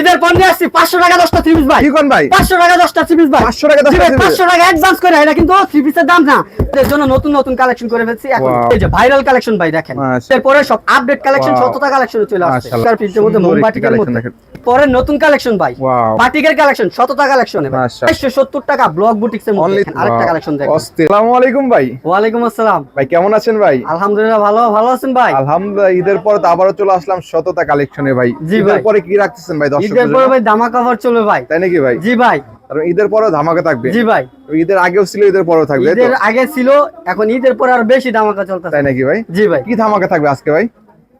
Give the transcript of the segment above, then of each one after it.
ঈদের পর নিয়ে আসছি পাঁচশো টাকা দশটা থ্রি পিস ভাই। কি কোন ভাই? পাঁচশো টাকা দশটা থ্রি পিস ভাই। 500 টাকা 10টা জি ভাই, three পাঁচশো টাকা অ্যাডভান্স করে এটা কিন্তু থ্রি পিসের দাম না। এর জন্য নতুন নতুন কালেকশন করে ফেলছি। এখন এই যে ভাইরাল কালেকশন ভাই দেখেন। এরপরে সব আপডেট কালেকশন. সততা কালেকশন চলে আসছে। মাশাআল্লাহ। তার মধ্যে একটি মোমবাটিকের মধ্যে। পরে নতুন কালেকশন ভাই. বাটিকের কালেকশন শততা কালেকশনে ভাই। মাশাআল্লাহ। 170 টাকা ব্লক বুটিক্সের মধ্যে আরেকটা কালেকশন দেখেন। আসসালামু আলাইকুম ভাই। ওয়ালাইকুম আসসালাম। ভাই কেমন আছেন ভাই? আলহামদুলিল্লাহ ভালো ভালো আছেন ভাই? আলহামদুলিল্লাহ ঈদের পর তো আবারও চলে আসলাম শততা কালেকশনে ভাই। জি ভাই। পরে কি রাখতেছেন ভাই দর্শকদের ঈদের পরে ভাই দামা কভার চলবে ভাই। তাই নাকি ভাই? জি ভাই। কারণ ঈদের পরেও ধামাকা থাকবে। জি ভাই। ঈদের আগেও ছিল ঈদের পরেও থাকবে ঈদের আগে ছিল এখন ঈদের পরে আর বেশি ধামাকা চলতেছে। তাই নাকি ভাই? জি ভাই। কি ধামাকা থাকবে আজকে ভাই?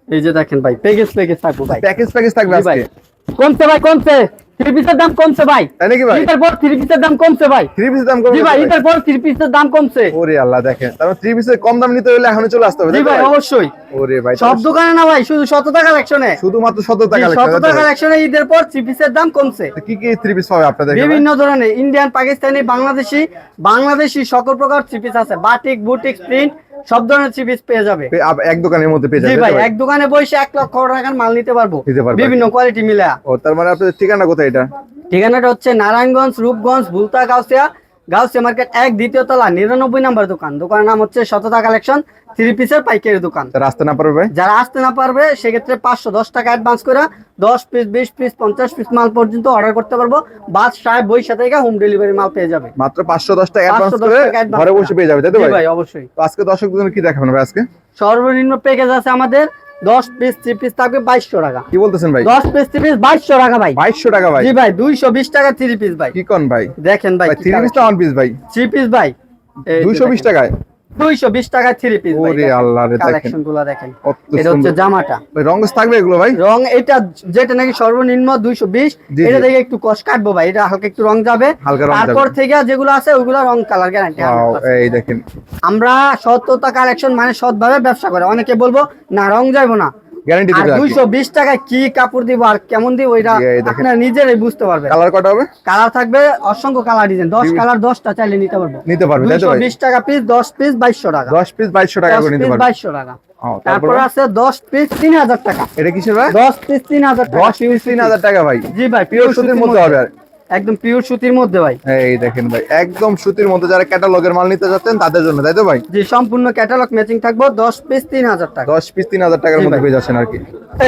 এই যে দেখেন ভাই প্যাকেজ প্যাকেজ থাকবে ভাই। প্যাকেজ প্যাকেজ থাকবে আজকে? কোনতে ভাই কমছে। থ্রি পিসের দাম কমছে ভাই। তাই নাকি ভাই? ঈদের পর থ্রি পিসের দাম কমছে ভাই। থ্রি পিসের দাম কম ভাই ঈদের পর থ্রি পিসের দাম কমছে। ওরে আল্লাহ দেখেন। তারপর থ্রি পিসের কম দাম নিতে হলে এখনও চলে আসতে হবে জি ভাই ভাই? অবশ্যই। ওরে ভাই সব দোকানে না ভাই শুধু কালেকশনে শুধুমাত্র কালেকশনে ঈদের পর থ্রি পিসের দাম কমছে। কি কি থ্রি পিস পাবে আপনাদের বিভিন্ন ধরনের ইন্ডিয়ান পাকিস্তানি বাংলাদেশি বাংলাদেশি সকল প্রকার থ্রি পিস আছে। বাটিক বুটিক প্রিন্ট সব ধরনের থ্রি পিস পেয়ে যাবে এক দোকানের মধ্যে পেয়ে যাবে ভাই? এক দোকানে বসে এক লক্ষ টাকার মাল নিতে পারব। বিভিন্ন কোয়ালিটি মিলে ও তার মানে আপনাদের ঠিকানা কোথায় এটা ঠিকানাটা হচ্ছে নারায়ণগঞ্জ রূপগঞ্জ ভুলতা গাউসিয়া গাউসিয়া মার্কেট এক দ্বিতীয় তলা নিরানব্বই নাম্বার দোকান। দোকানের নাম হচ্ছে শততা কালেকশন থ্রি পিসের পাইকারি দোকান। রাস্তা না পারবে যারা আসতে না পারবে সেক্ষেত্রে পাঁচশো দশ টাকা অ্যাডভান্স করে দশ পিস বিশ পিস পঞ্চাশ পিস মাল পর্যন্ত অর্ডার করতে পারব। বাস সাহেব বৈশা থেকে হোম ডেলিভারি মাল পেয়ে যাবে। মাত্র পাঁচশো দশ টাকা অ্যাডভান্স করে ঘরে বসে পেয়ে যাবে তাই তো ভাই? অবশ্যই। আজকে দর্শকদের কি দেখাবেন ভাই আজকে? সর্বনিম্ন প্যাকেজ আছে আমাদের দশ পিস থ্রি পিস থাকবে বাইশশো টাকা। কি বলতেছেন ভাই? দশ পিস থ্রি পিস বাইশশো টাকা ভাই। বাইশশো টাকা ভাই? জি ভাই দুইশো বিশ টাকা থ্রি পিস ভাই। কি কোন ভাই? দেখেন ভাই থ্রি পিস না ওয়ান পিস ভাই। থ্রি পিস ভাই। দুইশো বিশ টাকায়? দুইশো বিশ টাকা থ্রি পিস ওরে আল্লাহ রে, দেখেন। কালেকশনগুলা দেখেন এটা হচ্ছে জামাটা। ভাই রঙ্গস থাকবে এগুলো ভাই? রং এটা যেটা নাকি সর্বনিম্ন দুইশো বিশ জি, এটা থেকে একটু কষ্ট কাটবো ভাই এটা হালকা একটু রং যাবে। রং। তারপর থেকে যেগুলো আছে ওগুলো রং কালার গ্যারান্টি এই দেখেন। আমরা সত্যতা কালেকশন মানে সৎভাবে ব্যবসা করে। অনেকে বলব না রং যাইবো না। গ্যারান্টি আর দিবে আর দুইশো কি কাপড় দিব আর কেমন দিব এটা। আপনারা নিজেরাই বুঝতে পারবেন। কালার কটা হবে? কালার থাকবে অসংখ্য কালার ডিজাইন দশ জি। কালার দশটা চাইলে নিতে পারব। নিতে পারবে তাই তো টাকা পিস দশ পিস বাইশশো টাকা। দশ পিস বাইশশো টাকা করে নিতে পারবে। বাইশশো টাকা। তারপর? আছে দশ পিস তিন হাজার টাকা। এটা কিসের ভাই? দশ পিস তিন হাজার টাকা। দশ পিস তিন হাজার টাকা ভাই। জি ভাই পিওর সুতির মধ্যে। হবে আর। একদম পিওর সুতির মধ্যে ভাই। এই দেখেন ভাই একদম সুতির মধ্যে যারা ক্যাটালগের মাল নিতে যাচ্ছেন তাদের জন্য তাই তো ভাই? জি সম্পূর্ণ ক্যাটালগ ম্যাচিং থাকব দশ পিস তিন হাজার টাকা। দশ পিস তিন হাজার টাকার মধ্যে হয়ে পেয়ে যাচ্ছেন আর কি।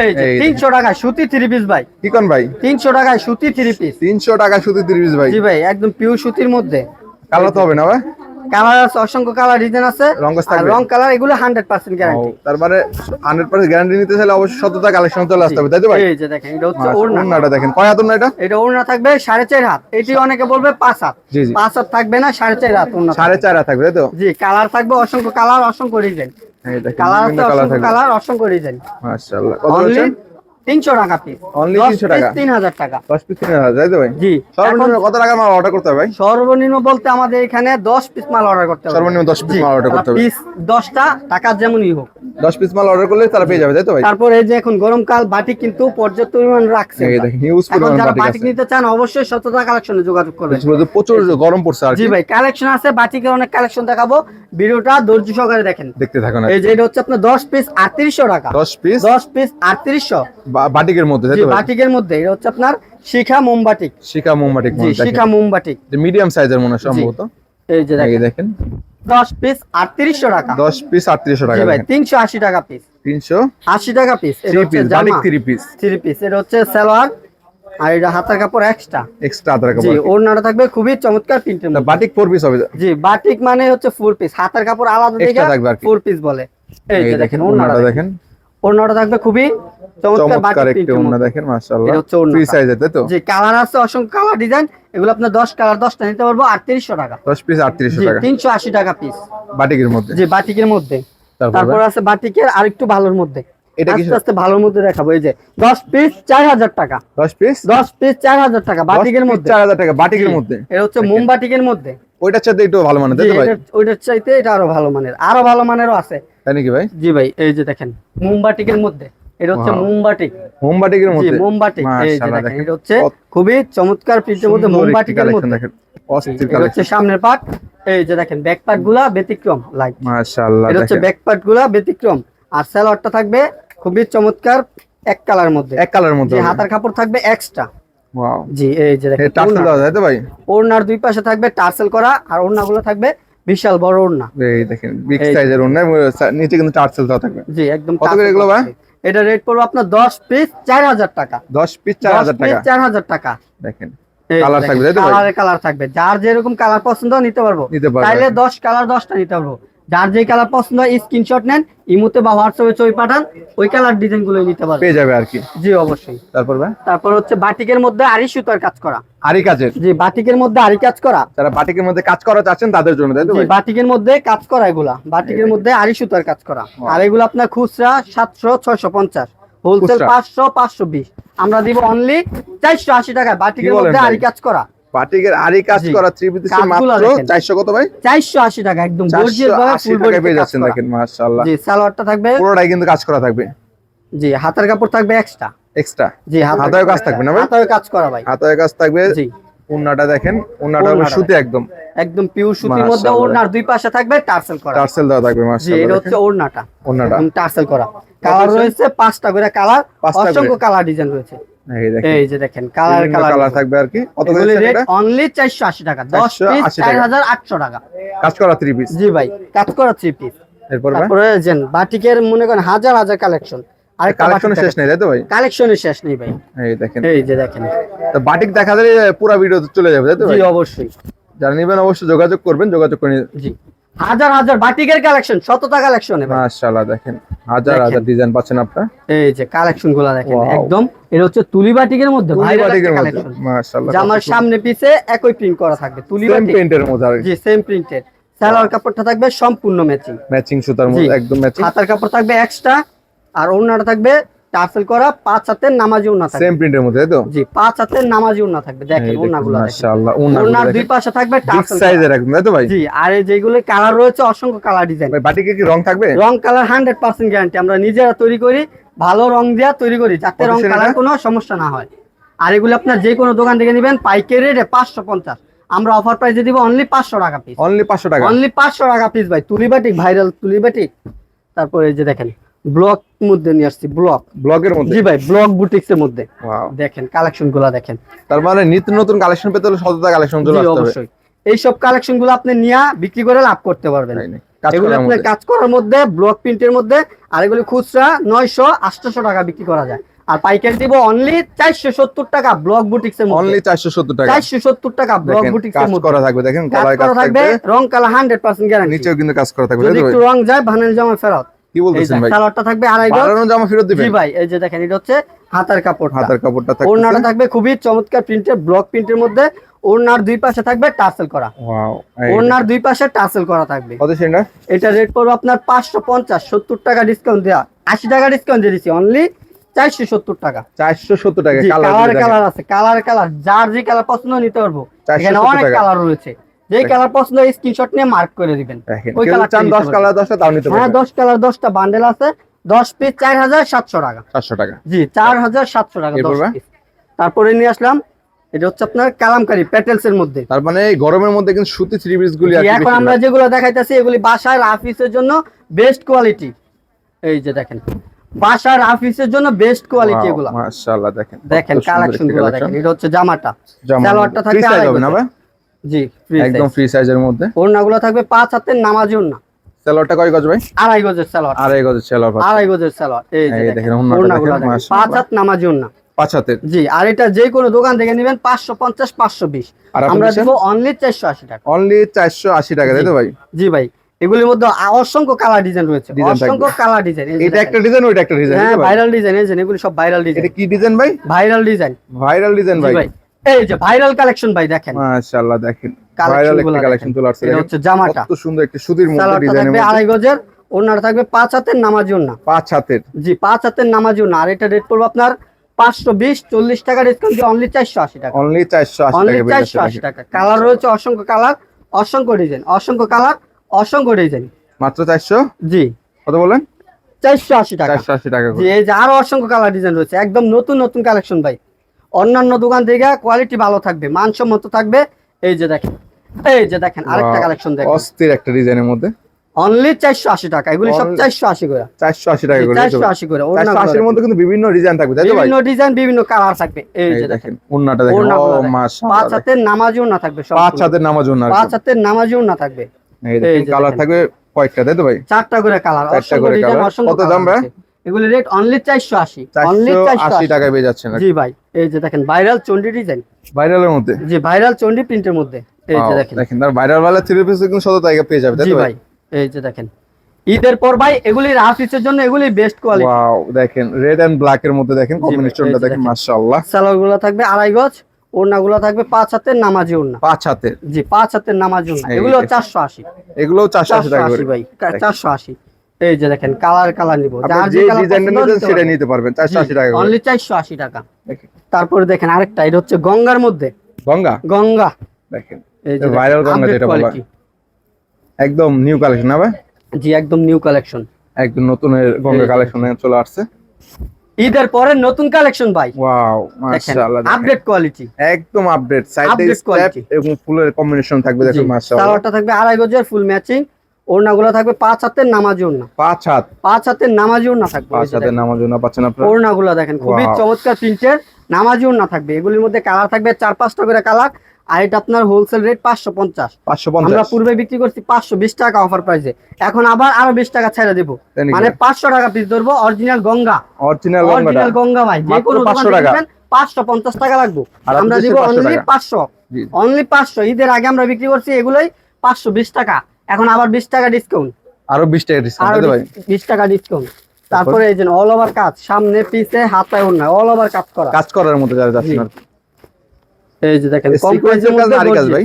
এই যে এই তিনশো টাকায় সুতি 3 পিস ভাই। কি কোন ভাই? তিনশো টাকায় সুতি 3 পিস তিনশো টাকা সুতি 3 পিস ভাই। জি ভাই একদম পিওর সুতির মধ্যে। কালার তো হবে না ভাই? কালার আছে অসংখ্য কালার ডিজাইন আছে? রং কালার এগুলো হান্ড্রেড পার্সেন্ট গ্যারান্টি তার মানে হান্ড্রেড পার্সেন্ট গ্যারান্টি নিতে চাইলে অবশ্যই সততা কালেকশন চলে আসতে হবে তাই তো ভাই? এই যে দেখেন এটা হচ্ছে আচ্ছা, ওড়নাটা দেখেন কয় হাত ওড়না এটা? এটা ওড়না থাকবে সাড়ে চার হাত। এটি অনেকে বলবে পাঁচ হাত। পাঁচ হাত থাকবে না সাড়ে চার হাত ওড়না সাড়ে চার হাত থাকবে তাই তো? জি কালার থাকবে অসংখ্য কালার অসংখ্য ডিজাইন কালার আছে অসংখ্য কালার অসংখ্য ডিজাইন মাশাআল্লাহ। কত তিনশো টাকা পিস Only 300 টাকা? তিন হাজার টাকা। দশ পিস তিন হাজার তাই তো ভাই? জি। সর্বনিম্ন কত টাকার মাল অর্ডার করতে হবে ভাই? সর্বনিম্ন বলতে আমাদের এখানে দশ পিস মাল অর্ডার করতে হবে। সর্বনিম্ন 10 piece মাল order করতে হবে। পিস দশটা টাকা যেমনই হোক। দশ পিস মাল অর্ডার করলে তারা পেয়ে যাবে তাই তো ভাই? তারপর এই যে এখন গরমকাল বাটি কিন্তু পর্যাপ্ত পরিমাণ রাখছে। এখন যারা বাটিক নিতে চান অবশ্যই সততা কালেকশনে যোগাযোগ করবেন। প্রচুর গরম পড়ছে আর জি ভাই কালেকশন আছে বাটিকের অনেক কালেকশন দেখাবো। ভিডিওটা ধৈর্য সহকারে দেখেন। দেখতে থাকুন এই যে এটা হচ্ছে আপনার দশ পিস আটত্রিশশো টাকা। দশ পিস দশ পিস আটত্রিশশো। বাটিকের মধ্যে জি বাটিকের মধ্যে এটা হচ্ছে আপনার শিখা মোমবাটিক। শিকা মোমবাটিক জি শিখা মোমবাটিক। মিডিয়াম সাইজের মনে সম্ভবত। এই যে দেখেন। দেখেন। দশ পিস আটত্রিশশো টাকা। দশ পিস আটত্রিশশো টাকা ভাই দেখেন। তিনশো আশি টাকা পিস তিনশো আশি টাকা পিস এটা হচ্ছে পিস বাটিক জামা। থ্রি পিস থ্রি পিস এটা হচ্ছে সালোয়ার আর এটা হাতার কাপড় এক্সট্রা এক্সট্রা জি কাপড়। ওড়নাটা থাকবে খুবই চমৎকার প্রিন্টের তা বাটিক ফোর পিস হবে। জি বাটিক মানে হচ্ছে ফুল পিস হাতার কাপড় আলাদা দেখে থাকবে আর পিস বলে। এই যে দেখেন ওড়নাটা দেখেন। ওড়নাটা থাকবে খুবই চমৎকার চমৎকার একটি ওড়না মধ্যে। দেখেন মাশাআল্লাহ। এটা হচ্ছে ওড়নাটা। ফ্রি সাইজের তাই তো? জি কালার আছে অসংখ্য কালার ডিজাইন। এগুলো আপনার দশ কালার দশটা নিতে পারব টাকা। পিস টাকা। টাকা বাটিকের মধ্যে? জি বাটিকের মধ্যে। তারপর? তারপর আছে বাটিকের আর ভালোর মধ্যে। এটা কি আস্তে আস্তে ভালোর মধ্যে দেখাবো এই যে দশ পিস চার হাজার টাকা। দশ পিস দশ পিস চার হাজার টাকা বাটিকের মধ্যে। চার হাজার টাকা বাটিকের মধ্যে। এটা হচ্ছে মোম বাটিকের মধ্যে। ওইটার চাইতে একটু ভালো মানে তাই তো ভাই? ওইটার চাইতে এটা আরও ভালো মানের আরও ভালো মানেরও আছে। তাই নাকি ভাই? জি ভাই এই যে দেখেন মোমবাটিকের মধ্যে এটা হচ্ছে Wow. মোমবাটিক হোম মধ্যে? মোমবাটিক এই যে দেখেন দেখেন। এটা হচ্ছে খুবই চমৎকার প্রিন্টের মধ্যে মোমবাটিকের মধ্যে। অস্থির এটা হচ্ছে সামনের পার্ট এই যে দেখেন ব্যাক পার্টগুলা ব্যতিক্রম মাশাআল্লাহ এটা হচ্ছে দেখেন। ব্যাক পার্টগুলা ব্যতিক্রম আর থাকবে খুবই চমৎকার এক কালার মধ্যে। এক কালার মধ্যে হাতার কাপড় থাকবে এক্সট্রা ওয়াও জি এই যে দেখেন টার্সেল দেওয়া যায় তো ভাই? ওড়নার দুই পাশে থাকবে টার্সেল করা আর ওড়নাগুলো থাকবে বিশাল বড় ওড়না। এই দেখেন বিগ সাইজের ওন্না নিচে কিন্তু টার্সেল দেওয়া থাকবে। জি একদম কত করে এগুলো ভাই? এটা রেট পড়বে আপনার দশ পিস চার হাজার টাকা। 10 পিস 4000 টাকা। চার হাজার টাকা। দেখেন কালার থাকবে তাই তো ভাই? কালারে কালার থাকবে। যার যেরকম কালার পছন্দ নিতে পারব। নিতে পারবে। চাইলে দশ কালার দশটা নিতে পারব। যার যে কালার পছন্দ হয় স্ক্রিনশট নেন ইমুতে বা হোয়াটসঅ্যাপে ছবি পাঠান ওই কালার ডিজাইনগুলো নিতে পারবে পেয়ে যাবে আর কি জি অবশ্যই। তারপর ভাই? তারপর হচ্ছে বাটিকের মধ্যে আরি সুতার কাজ করা। আরি কাজের? জি বাটিকের মধ্যে আরি কাজ করা। যারা বাটিকের মধ্যে কাজ করা চাচ্ছেন তাদের জন্য তাই তো জি ভাই? বাটিকের মধ্যে কাজ করা এগুলা। বাটিকের মধ্যে আরি সুতার কাজ করা। আর এগুলো আপনার খুচরা সাতশো ছয়শো পঞ্চাশ। হোলসেল খুচরা? পাঁচশো পাঁচশো বিশ। আমরা দিব অনলি চারশো আশি টাকায়। বাটিকের মধ্যে? আরি কাজ করা। বাটিকের আরি কাজ করা থ্রি মাত্র 400 কত ভাই? চারশো আশি টাকা একদম গর্জিয়াস ভাবে ফুল টাকায় পেয়ে যাচ্ছেন দেখেন মাশাআল্লাহ। জি সালোয়ারটা থাকবে পুরোটাই কিন্তু কাজ করা থাকবে। জি হাতের কাপড় থাকবে এক্সট্রা এক্সট্রা জি কাজ থাকবে না ভাই? কাজ করা ভাই। হাতের কাজ থাকবে। জি। উন্নাটা দেখেন ওড়নাটা সুতি একদম। একদম পিওর সুতির মধ্যে মাশাআল্লাহ। ওড়নার দুই পাশে থাকবে টার্সেল করা। টার্সেল দেওয়া থাকবে জি এটা হচ্ছে টার্সেল করা। কালার রয়েছে পাঁচটা করে কালার। পাঁচটা অসংখ্য কালার ডিজাইন রয়েছে। এই যে দেখেন কালার কালার কালার থাকবে আর কি। কত করে রেট অনলি চারশো আশি টাকা দশ পিস 480 টাকা। হাজার আটশো টাকা। কাজ করা থ্রি পিস জি ভাই কাজ করা থ্রি পিস এরপর ভাই তারপরে যেন বাটিকের মনে করেন হাজার হাজার কালেকশন কালেকশনের শেষ নেই তাই তো ভাই? কালেকশনের শেষ নেই ভাই। এই দেখেন। এই যে দেখেন। তো বাটিক দেখা দিলে পুরো ভিডিও চলে যাবে তাই তো জি অবশ্যই। যারা নেবেন অবশ্যই যোগাযোগ করবেন যোগাযোগ করে জি। হাজার হাজার বাটিকের কালেকশন শতটা কালেকশন মাশাআল্লাহ দেখেন হাজার হাজার ডিজাইন পাচ্ছেন আপনারা? এই যে কালেকশনগুলা দেখেন একদম। এটা হচ্ছে তুলি বাটিকের মধ্যে viral বাটিকের মধ্যে। মাশাআল্লাহ জামার সামনে পিছে একই প্রিন্ট করা থাকবে তুলি সেম বাটিক। প্রিন্টের মধ্যে আর জি সেম প্রিন্টেড সালোয়ার কাপড়টা থাকবে সম্পূর্ণ ম্যাচিং ম্যাচিং সুতার মধ্যে একদম ম্যাচিং হাতার কাপড় থাকবে এক্সট্রা আর ওড়নাটা থাকবে টার্সেল করা পাঁচ হাতের নামাজি ওড়না থাকবে। সেম প্রিন্টের মধ্যে তো? জি পাঁচ হাতের নামাজি ওড়না থাকবে। দেখেন দেখেন মাশাআল্লাহ ওড়নাগুলো দুই পাশে থাকবে সাইজের একদম তাই তো ভাই? জি আর এই যেগুলো কালার রয়েছে অসংখ্য কালার ডিজাইন ভাই বাটিকে কি রং থাকবে? রং কালার হান্ড্রেড পার্সেন্ট গ্যারান্টি আমরা নিজেরা তৈরি করি ভালো রং দেওয়া তৈরি করি। যাতে রং কালার কোনো সমস্যা না হয়। আর এগুলো আপনার যে কোনো দোকান থেকে নেবেন পাইকারি রেটে পাঁচশো পঞ্চাশ। আমরা অফার প্রাইসে দিব অনলি পাঁচশো টাকা পিস অনলি 500 টাকা। অনলি পাঁচশো টাকা পিস ভাই। তুলিবাটিক ভাইরাল তুলিবাটিক তারপরে এই যে দেখেন ব্লক মধ্যে নিয়ে আসছি ব্লক। ব্লগের মধ্যে? জি ভাই ব্লক বুটিক্স এর মধ্যে। ওয়াও দেখেন কালেকশনগুলা দেখেন। তার মানে নিত্য নতুন কালেকশন পেতে হলে শততা কালেকশন চলে জি আসতে হবে। অবশ্যই। এইসব কালেকশনগুলো আপনি নিয়ে বিক্রি করে লাভ করতে পারবেন। এগুলো মধ্যে। কাজ করার মধ্যে ব্লক প্রিন্টের মধ্যে আর এগুলো খুচরা নয়শো আটশোশো টাকা বিক্রি করা যায়। আর পাইকারি দিব অনলি চারশো সত্তর টাকা ব্লক বুটিক্স এর মধ্যে অনলি 470 টাকা। চারশো সত্তর টাকা ব্লক বুটিক্স এর মধ্যে। করা থাকবে। দেখেন গলায় কাজ থাকবে। রং কালার হান্ড্রেড পার্সেন্ট গ্যারান্টি নিচেও কিন্তু কাজ করা থাকবে। যদি একটু রং যায় ভানের জামা ফেরত। কি বলতেছেন ভাই? সালোয়ারটা থাকবে আড়াই গজ। বাড়ানো জামা ফেরত জি ভাই এই যে দেখেন এটা হচ্ছে হাতার কাপড় হাতের কাপড়টা থাকবে ওড়নাটা থাকবে খুবই চমৎকার প্রিন্টের ব্লক প্রিন্টের মধ্যে। ওড়নার দুই পাশে থাকবে টাসেল করা। ওয়াও ওড়নার দুই পাশে টাসেল করা থাকবে। কত সেটা এটা রেট পড়বে আপনার পাঁচশো পঞ্চাশ সত্তর টাকা ডিসকাউন্ট দেওয়া আশি টাকা ডিসকাউন্ট দিয়ে অনলি চারশো সত্তর টাকা। 470 টাকা কালার কালার কালার আছে কালার কালার যার যে কালার পছন্দ নিতে পারব। এখানে অনেক কালার রয়েছে। যে কালার পছন্দ স্ক্রিনশট নিয়ে মার্ক করে দিবেন। ওই কেউ কালারটা চান 10 পারবেন। কালার 10টা দাও নিতে হ্যাঁ পারবেন। দশ কালার দশটা বান্ডেল আছে দশ পিস চার হাজার সাতশো টাকা। 700 টাকা। জি চার হাজার সাতশো টাকা এরপর দশ ভাই? পিস তারপরে নিয়ে আসলাম এটা হচ্ছে আপনার কালামকারি প্যাটেলস এর মধ্যে। তার মানে এই গরমের মধ্যে কিন্তু সুতি থ্রি পিস গুলি এখন আমরা যেগুলো দেখাইতেছি এগুলি বাসার অফিসের জন্য বেস্ট কোয়ালিটি এই যে দেখেন বাসার অফিসের জন্য বেস্ট কোয়ালিটি এগুলো। মাশাআল্লাহ দেখেন দেখেন কালেকশনগুলো দেখেন এটা হচ্ছে জামাটা। জামা সালোয়ারটা আড়াই ভাই? জি একদম ফ্রি সাইজের মধ্যে। ওড়নাগুলো থাকবে পাঁচ হাতের নামাজি ওড়না। সেলরটা কয় গজ ভাই? আড়াই গজের সালোয়ার আড়াই গজের সেলর আড়াই গজের সালোয়ার এই যে দেখেন ওড়নাগুলো। পাঁচ হাত নামাজি ওড়না। পাঁচ হাতের। জি আর এটা যে কোনো দোকান থেকে নেবেন পাঁচশো পঞ্চাশ পাঁচশো বিশ। আমরা? দেবো অনলি চারশো আশি টাকা। অনলি 480 টাকা তাই তো ভাই? জি ভাই এগুলির মধ্যে অসংখ্য কালার ডিজাইন রয়েছে। অসংখ্য কালার ডিজাইন এটা একটা ডিজাইন ওইটা একটা ডিজাইন হ্যাঁ ভাইরাল ডিজাইন এগুলি সব ভাইরাল ডিজাইন এটা কি ডিজাইন ভাই? ভাইরাল ডিজাইন ভাইরাল ডিজাইন ভাই। এই যে ভাইরাল কালেকশন ভাই দেখেন। মাশাআল্লাহ দেখেন। ভাইরাল একটা কালেকশন দেখেন। চলে আসছে এটা হচ্ছে জামাটা। কত সুন্দর একটি সুতির মধ্যে ডিজাইনের থাকবে মধ্যে। আড়াই গজের ওনাটা থাকবে পাঁচ হাতের নামাজি ওনা পাঁচ হাতের। জি পাঁচ হাতের নামাজি ওনা আর এটা রেট পড়বে আপনার পাঁচশো বিশ চল্লিশ টাকা ডিসকাউন্ট দিয়ে অনলি চারশো আশি টাকা। অনলি 480 অনলি টাকা চারশো আশি টাকা। কালার রয়েছে অসংখ্য কালার অসংখ্য ডিজাইন অসংখ্য কালার অসংখ্য ডিজাইন মাত্র 400 জি। কত বলেন চারশো আশি টাকা। 480 টাকা জি এই যে আরও অসংখ্য কালার ডিজাইন রয়েছে। একদম নতুন নতুন কালেকশন ভাই। অন্যান্য দোকান থেকে কোয়ালিটি ভালো থাকবে মানসম্মত থাকবে। এই যে দেখেন এই যে দেখেন আরেকটা কালেকশন দেখেন। অস্থির একটা ডিজাইনের মধ্যে। অনলি চারশো আশি টাকা এগুলি সব Only- চারশো আশি করে। চারশো আশি টাকা করে চারশো আশি করে চারশো ওড়নাগুলো আশির দেখেন। মধ্যে কিন্তু বিভিন্ন ডিজাইন থাকবে তাই তো ভাই? বিভিন্ন ডিজাইন বিভিন্ন কালার থাকবে। এই যে দেখেন উন্নাটা দেখেন। ও দেখেন। পাঁচ মাশাআল্লাহ হাতের নামাজিও না থাকবে সব পাঁচ হাতের নামাজ উন্না পাঁচ হাতের নামাজিও না থাকবে। এই দেখেন কালার থাকবে কয়েকটা তাই তো ভাই? চারটা করে কালার চারটা করে colour। কত দাম ভাই? এগুলি রেট অনলি চারশো আশি। অনলি চারশো চারশো আশি। টাকায় পেয়ে যাচ্ছেন জি ভাই এই যে দেখেন ভাইরাল চন্ডি ডিজাইন ভাইরালের মধ্যে? জি ভাইরাল চন্ডি প্রিন্টের মধ্যে। এই যে দেখেন। দেখেন তার ভাইরাল বেলা থ্রি পিস কিন্তু শত টাকা পেয়ে যাবে জি ভাই? এই যে দেখেন। ঈদের পর ভাই এগুলি রাফ জন্য এগুলি বেস্ট কোয়ালিটি ওয়াও দেখেন রেড এন্ড ব্ল্যাক এর মধ্যে দেখেন কম্বিনেশনটা দেখেন। মাশাআল্লাহ। সালোয়ার থাকবে আড়াই গজ ওড়না গুলো থাকবে পাঁচ হাতের নামাজি ওড়না। পাঁচ হাতের। জি পাঁচ হাতের নামাজি ওড়না। এগুলো দেখেন। চারশো আশি। এগুলোও চারশো আশি টাকা করে। ভাই চারশো আশি। এই যে দেখেন কালার কালার নিবো। যার যে ডিজাইনটা সেটা নিতে পারবেন টাকা অনলি তারপরে দেখেন আরেকটা এটা হচ্ছে গঙ্গার মধ্যে। গঙ্গা? গঙ্গা। দেখেন এই যে ভাইরাল গঙ্গা যেটা বলা একদম নিউ কালেকশন না ভাই? জি একদম নিউ কালেকশন একদম নতুনের গঙ্গা। কালেকশনে চলে আসছে। ঈদের পরে নতুন কালেকশন ভাই। ওয়াও মাশাআল্লাহ আপডেট কোয়ালিটি একদম আপডেট সাইডে স্টেপ এবং ফুলের কম্বিনেশন থাকবে দেখুন মাশাআল্লাহ। সালোয়ারটা থাকবে আড়াই গজের ফুল ম্যাচিং ওড়নাগুলো থাকবে পাঁচ হাতের নামাজি ওড়না। পাঁচ হাত। পাঁচ হাতের নামাজি ওড়না থাকবে পাঁচ হাতের নামাজ না পাচ্ছেন আপনারা? ওড়নাগুলো দেখেন খুবই. চমৎকার প্রিন্টের নামাজি ওড়না থাকবে। এগুলির মধ্যে কালার থাকবে চার পাঁচটা করে কালার আর এটা আপনার হোলসেল রেট পাঁচশো পঞ্চাশ। পাঁচশো আমরা পূর্বে বিক্রি করছি পাঁচশো বিশ টাকা অফার প্রাইসে এখন আবার আরও বিশ টাকা ছেড়ে দিব? মানে পাঁচশো টাকা পিস ধরবো original Ganga. Original original Ganga ভাই যে কোনো 500 দোকান টাকা। পাঁচশো পঞ্চাশ টাকা লাগবে। আমরা দিব অনলি পাঁচশো অনলি পাঁচশো। ঈদের আগে আমরা বিক্রি করছি এগুলোই পাঁচশো বিশ টাকা। এখন আবার বিশ টাকা ডিসকাউন্ট আরও বিশ টাকা ডিসকাউন্ট ভাই? বিশ টাকা ডিসকাউন্ট তারপরে? এই যে অল ওভার কাজ সামনে পিছে হাতায় অন্য অল ওভার কাজ করা। কাজ করার মতো যারা। আর এই যে দেখেন কম প্রাইজের মধ্যে আরই কাজ ভাই?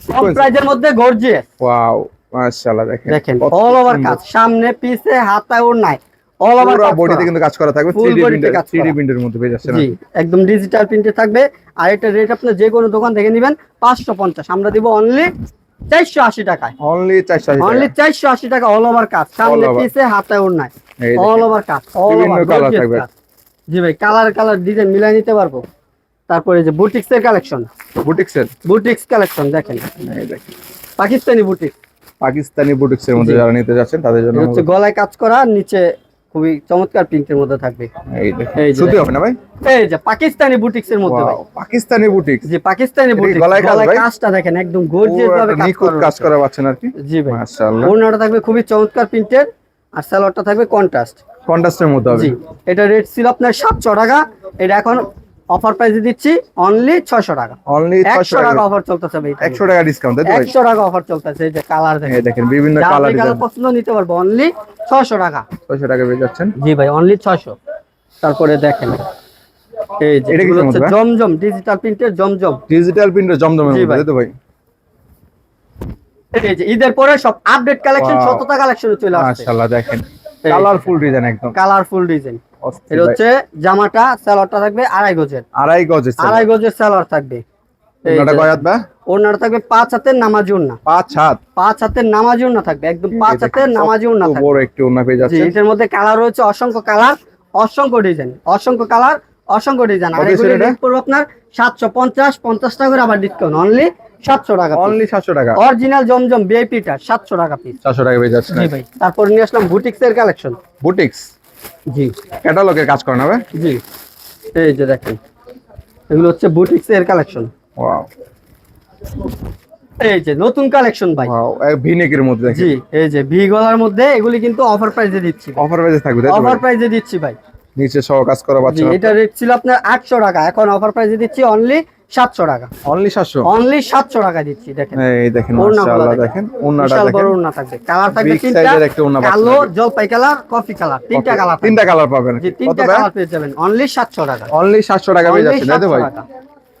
কম প্রাইজের মধ্যে গর্জিয়াস ওয়াও মাশাআল্লাহ দেখেন। দেখেন অল ওভার কাজ সামনে পিছে হাতায় অন্যায় অল ওভার পুরো বডিতে। কিন্তু কাজ করা থাকবে 3D body প্রিন্টার 3D করা। প্রিন্টের মধ্যে পেয়ে যাচ্ছেন আর জি একদম ডিজিটাল প্রিন্টে থাকবে। আর এটা রেট আপনি যে কোনো দোকান থেকে নেবেন পাঁচশো পঞ্চাশ। আমরা দিব অনলি চারশো আশি টাকায়। অনলি 480 অনলি চারশো আশি টাকা অল ওভার কাজ সামনে পিছে হাতায় অন্যায় অল ওভার কাজ all বিভিন্ন over, colour gorgeous থাকবে। কাজ। জি ভাই কালার কালার ডিজাইন মিলাই নিতে পারব। তারপরে যে বুটিক্স এর কালেকশন বুটিক্সের? বুটিক্স কালেকশন দেখেন। দেখেন। পাকিস্তানি বুটিক্স। পাকিস্তানি বুটিক্সের মধ্যে যারা নিতে যাচ্ছেন তাদের জন্য হচ্ছে গলায় কাজ করা নিচে খুবই চমৎকার প্রিন্টের মধ্যে থাকবে। এই সুতি হবে না ভাই? এই যে পাকিস্তানি বুটিক্স এর মধ্যে ভাই। পাকিস্তানি বুটিক্স। জি পাকিস্তানি বুটিক্স। গলায়? কাজটা দেখেন একদম গর্জিয়াস ভাবে কাজ করা পাচ্ছেন আর কি? জি ভাই। মাশাআল্লাহ। ওড়নাটা থাকবে খুবই চমৎকার প্রিন্টের আর সালোয়ারটা থাকবে কন্ট্রাস্ট কন্ট্রাস্টের মধ্যে হবে। জি এটা রেট ছিল আপনার সাতশো টাকা। এটা এখন অফার প্রাইসে দিচ্ছি অনলি ছয়শো টাকা। অনলি একশো টাকা অফার চলতেছে ভাই। একশো টাকা ডিসকাউন্ট তাই তো ভাই? একশো টাকা অফার চলতেছে এই যে কালার দেখেন। দেখেন বিভিন্ন কালার পছন্দ নিতে পারব অনলি ছয়শো টাকা। ছয়শো টাকা পেয়ে যাচ্ছেন জি ভাই অনলি ছয়শো। তারপরে দেখেন এই যে এটা এগুলো হচ্ছে জমজম ডিজিটাল প্রিন্টের জমজম। ডিজিটাল প্রিন্টের জমজমের জি মধ্যে ভাই। তাই তো ভাই? এই যে ঈদের পরে সব আপডেট কালেকশন চলে আসছে। মাশাআল্লাহ দেখেন। কালারফুল ডিজাইন একদম। কালারফুল ডিজাইন এটা হচ্ছে জামাটা সালোয়ারটা থাকবে আড়াই গজের। আড়াই গজের। আড়াই গজের সালোয়ার থাকবে। ওনাটা থাকবে পাঁচ হাতের নামাজি পাঁচ হাত। পাঁচ হাতের নামাজি ওড়না থাকবে একদম পাঁচ হাতের নামাজি ওড়না থাকবে। বড় একটি ওড়না পেয়ে জি এটার মধ্যে কালার রয়েছে অসংখ্য কালার অসংখ্য ডিজাইন অসংখ্য কালার অসংখ্য ডিজাইন। আর এগুলো রেট পড়বে আপনার সাতশো পঞ্চাশ পঞ্চাশ টাকা করে আবার ডিসকাউন্ট অনলি সাতশো টাকা অনলি সাতশো টাকা। অরিজিনাল জমজম ভিআইপিটা সাতশো টাকা পিস চারশো টাকা পেয়ে যাচ্ছেন। ভাই তারপর নিয়ে আসলাম বুটিক্স এর কালেকশন বুটিক্স। জি। ক্যাটালগের কাজ করেন হবে? জি। এই যে দেখেন এগুলো হচ্ছে বুটিক্স এর কালেকশন ওয়াও এই যে নতুন কালেকশন ভাই। ওয়াও ভিনেকের মধ্যে জি এই যে ভি গলার মধ্যে এগুলি কিন্তু অফার প্রাইসে দিচ্ছি অফার প্রাইসে থাকবে অফার প্রাইসে দিচ্ছি ভাই। নিচে সহ কাজ করা পাচ্ছেন এটা রেট ছিল আপনার আটশো টাকা। এখন অফার প্রাইসে দিচ্ছি অনলি সাতশো টাকা। অনলি সাতশো? অনলি সাতশো টাকা দিচ্ছি দেখেন। এই দেখেন মাশাআল্লাহ দেখেন। দেখেন বড় থাকবে। কালার থাকবে তিনটা। এর একটা পাচ্ছেন কালো জলপাই কালার কফি কালার। তিনটা কালার তিনটা কালার পাবেন। জি তিনটা কালার পেয়ে যাবেন। অনলি সাতশো টাকা। অনলি সাতশো টাকা পেয়ে যাচ্ছেন 700 ভাই?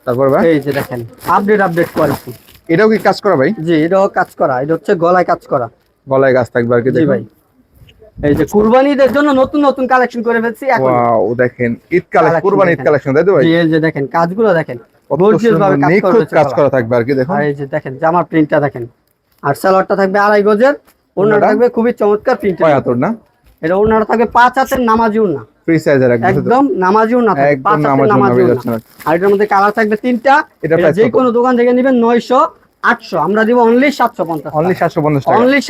তারপর ভাই? এই যে দেখেন আপডেট আপডেট কোয়ালিটি এটাও কি কাজ করা ভাই? জি এটাও কাজ করা। এটা হচ্ছে গলায় কাজ করা। গলায় গাছ থাকবে আর কি দেখুন। ভাই। এই যে কুরবানিদের জন্য নতুন নতুন কালেকশন করে ফেলছি এখন ওয়াও দেখেন ঈদ কালেকশন কুরবানি ঈদ কালেকশন তাই তো ভাই? এই যে দেখেন কাজগুলো দেখেন। কত gorgeous ভাবে সুন্দর কাজ করা নিখুঁত হয়েছে কাজ গলা। করা থাকবে আর কি দেখুন। এই যে দেখেন জামার প্রিন্টটা দেখেন। আর সালোয়ারটা থাকবে আড়াই গজের ওড়নাটা ওড়নাটা? থাকবে খুবই চমৎকার প্রিন্ট না এটা থাকবে পাঁচ হাতের নামাজি ফ্রি সাইজের একদম একদম আর এটার মধ্যে কালার থাকবে তিনটা। যে কোনো দোকান থেকে নেবেন নয়শো আটশো। আমরা দিব অনলি সাতশো পঞ্চাশ অনলি সাতশো পঞ্চাশ টাকা। অনলি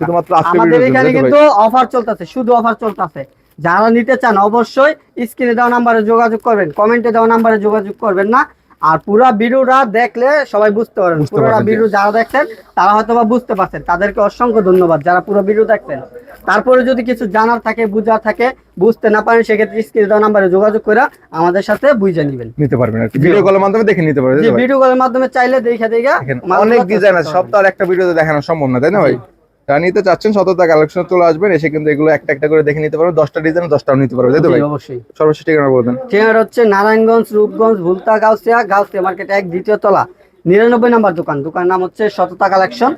শুধুমাত্র আমাদের এখানে কিন্তু অফার চলতেছে শুধু অফার চলতেছে। যারা নিতে চান অবশ্যই স্ক্রিনে দেওয়া নাম্বারে যোগাযোগ করবেন কমেন্টে দেওয়া নাম্বারে যোগাযোগ করবেন না। আর পুরা ভিডিওটা দেখলে সবাই বুঝতে পারেন জি। ভিডিও যারা দেখছেন তারা হয়তো বা বুঝতে পারছেন। তাদেরকে অসংখ্য ধন্যবাদ যারা পুরো ভিডিও দেখছেন। তারপরে যদি কিছু জানার থাকে বুঝার থাকে বুঝতে না পারেন সেক্ষেত্রে স্ক্রিনে দেওয়া নাম্বারে যোগাযোগ করে আমাদের সাথে বুঝে নেবেন। নিতে পারবেন ভিডিও কলের মাধ্যমে দেখে নিতে পারবেন? ভিডিও কলের মাধ্যমে চাইলে দেখে দেখে অনেক ডিজাইন আছে সব তো আর একটা ভিডিওতে দেখানো সম্ভব না তাই না ভাই? যারা নিতে চাচ্ছেন শততা কালেকশন চলে আসবেন এসে কিন্তু এগুলো একটা একটা করে দেখে নিতে পারবেন দশটা ডিজাইন দশটাও নিতে পারবে তাই তো ভাই? অবশ্যই। সর্বশেষ ঠিকানা বলবেন ঠিকানা হচ্ছে নারায়ণগঞ্জ রূপগঞ্জ ভুলতা গাউসিয়া গাউসিয়া মার্কেট এক দ্বিতীয় তলা নিরানব্বই নাম্বার দোকান। দোকানের নাম হচ্ছে সততা কালেকশন